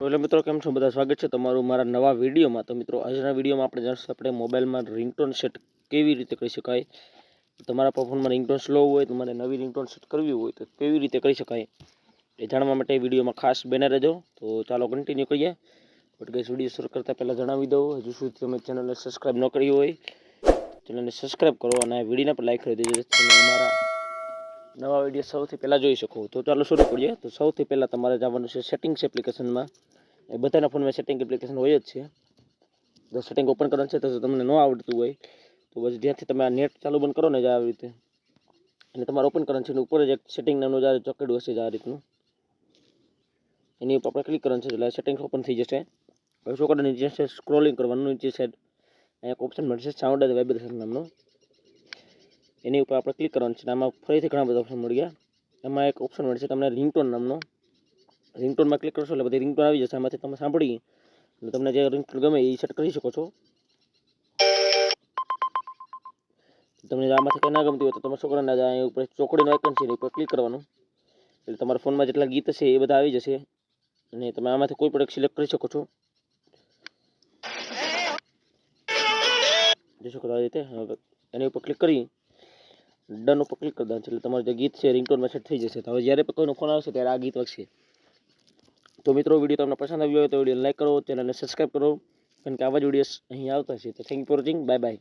એટલે મિત્રો કેમ છો? બધા સ્વાગત છે તમારું મારા નવા વિડીયોમાં. તો મિત્રો, આજના વિડીયોમાં આપણે જાણશું આપણે મોબાઈલમાં રિંગટોન સેટ કેવી રીતે કરી શકાય. તમારા ફોનમાં રિંગટોન સ્લો હોય, તમારે નવી રિંગટોન સેટ કરવી હોય તો કેવી રીતે કરી શકાય એ જાણવા માટે વિડીયોમાં ખાસ બને રહેજો. તો ચાલો કન્ટિન્યુ કરીએ. બટ ગઈ વીડિયો શરૂ કરતાં પહેલાં જણાવી દઉં. હજુ સુધી તમે ચેનલને સબસ્ક્રાઈબ ન કરી હોય, ચેનલને સબસ્ક્રાઈબ કરો અને વિડીયોને પણ લાઈક કરી દેજો. અમારા નવા વીડિયો સૌથી પહેલાં જોઈ શકો. તો ચાલો શરૂ કરીએ. તો સૌથી પહેલાં તમારે જવાનું છે સેટિંગ્સ એપ્લિકેશનમાં એ બધાના ફોનમાં સેટિંગ એપ્લિકેશન હોય જ છે. જો સેટિંગ ઓપન કરવાનું છે તો તમને ન આવડતું હોય, તો પછી જ્યાંથી તમે આ નેટ ચાલુ બંધ કરો ને જ આવી રીતે એટલે તમારે ઓપન કરવાનું છે અને ઉપર જ એક સેટિંગ નામનું જ્યારે ચોકડું હશે જ આ રીતનું. એની ઉપર આપણે ક્લિક કરવાનું છે. એટલે સેટિંગ્સ ઓપન થઈ જશે. હવે કરવાનું નીચે સ્ક્રોલિંગ કરવાનું. નીચે છે, અહીંયા એક ઓપ્શન મળશે સાઉન્ડ એન્ડ વાઇબ્રેશન નામનો. એની ઉપર આપણે ક્લિક કરવાનું છે આમાં ફરીથી ઘણા બધા ઓપ્શન મળી ગયા. એમાં એક ઓપ્શન મળશે તમને રિંગટોન નામનો. રિંગટોનમાં ક્લિક કરશો એટલે બધી રિંગટોન આવી જશે. આમાંથી તમે સાંભળી અને તમને જે રિંગટોન ગમે એ સેટ કરી શકો છો. તમને આમાંથી કંઈ ના ગમતી હોય તો તમે છોકરાના જાય ઉપર ચોકડીનો આઇકન છે એની ઉપર ક્લિક કરવાનું. એટલે તમારા ફોનમાં જેટલા ગીત હશે એ બધા આવી જશે. અને તમે આમાંથી કોઈ પણ એક સિલેક્ટ કરી શકો છો. જોઈ શકો આવી રીતે હવે એની ઉપર ક્લિક કરી ડન ઉપર ક્લિક કરી દેવાનું એટલે તમારું જે ગીત છે રિંગટોન મેસેજ થઈ જશે. તો હવે જ્યારે પણ કોઈનો ફોન આવશે, ત્યારે આ ગીત વાગશે. તો મિત્રો વીડિયો તમને પસંદ આવ્યો હોય તો વીડિયો લાઈક કરો, ચેનલને સબસ્ક્રાઈબ કરો. કારણ કે આવા જ વીડિયો અહીં આવતા છે. તો thank you for watching bye bye